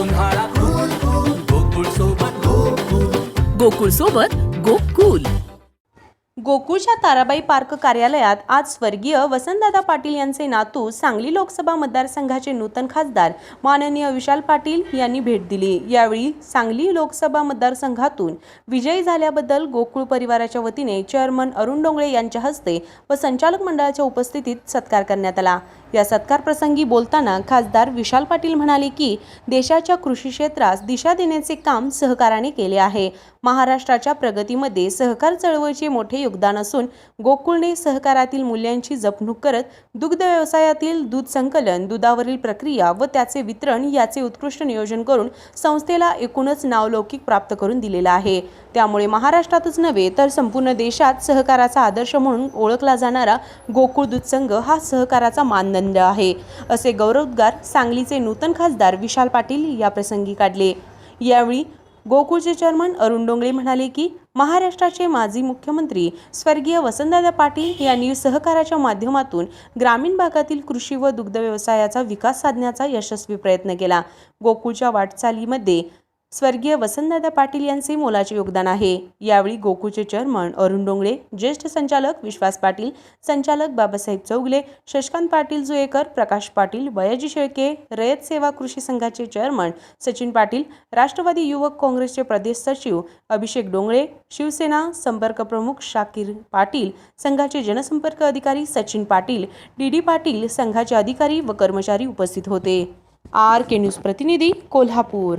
उन्हाळा cool cool Gokul सोबत गोकुळ. गोकुळ सोबत गोकुल. गोकुळच्या ताराबाई पार्क कार्यालयात आज स्वर्गीय वसंतदादा पाटील यांचे नातू सांगली लोकसभा मतदारसंघाचे नूतन खासदार माननीय विशाल पाटील यांनी भेट दिली. यावेळी सांगली लोकसभा मतदारसंघातून विजयी झाल्याबद्दल गोकुळ परिवाराच्या वतीने चेअरमन अरुण डोंगळे यांच्या हस्ते व संचालक मंडळाच्या उपस्थितीत सत्कार करण्यात आला. या सत्कार प्रसंगी बोलताना खासदार विशाल पाटील म्हणाले की देशाच्या कृषी क्षेत्रास दिशा देण्याचे काम सहकाराने केले आहे. महाराष्ट्राच्या प्रगतीमध्ये सहकार चळवळीचे मोठे योगदान असून गोकुळने सहकारातील मूल्यांची जपणूक करत दुग्ध व्यवसायातील दूध संकलन दुधावरील प्रक्रिया व त्याचे वितरण याचे उत्कृष्ट नियोजन करून संस्थेला एकूणच नावलौकिक प्राप्त करून दिलेला आहे. त्यामुळे महाराष्ट्रातच नव्हे तर संपूर्ण देशात सहकाराचा आदर्श म्हणून ओळखला जाणारा गोकुळ दूध संघ हा सहकाराचा मानदंड आहे. असे गौरवोद्गार सांगलीचे नूतन खासदार विशाल पाटील या प्रसंगी काढले. यावेळी गोकुळचे चेअरमन अरुण डोंगळे म्हणाले की महाराष्ट्राचे माजी मुख्यमंत्री स्वर्गीय वसंतदादा पाटील यांनी सहकाराच्या माध्यमातून ग्रामीण भागातील कृषी व दुग्ध व्यवसायाचा विकास साधण्याचा यशस्वी प्रयत्न केला. गोकुळच्या वाटचालीमध्ये स्वर्गीय वसंतदादा पाटील यांचे मोलाचे योगदान आहे. यावेळी गोकुळचे चेअरमन अरुण डोंगळे ज्येष्ठ संचालक विश्वास पाटील संचालक बाबासाहेब चौगले शशकांत पाटील जुएकर प्रकाश पाटील बयाजी शेळके रयत सेवा कृषी संघाचे चेअरमन सचिन पाटील राष्ट्रवादी युवक काँग्रेसचे प्रदेश सचिव अभिषेक डोंगळे शिवसेना संपर्क प्रमुख शाकीर पाटील संघाचे जनसंपर्क अधिकारी सचिन पाटील डी डी पाटील संघाचे अधिकारी व कर्मचारी उपस्थित होते. आर के न्यूज प्रतिनिधी कोल्हापूर.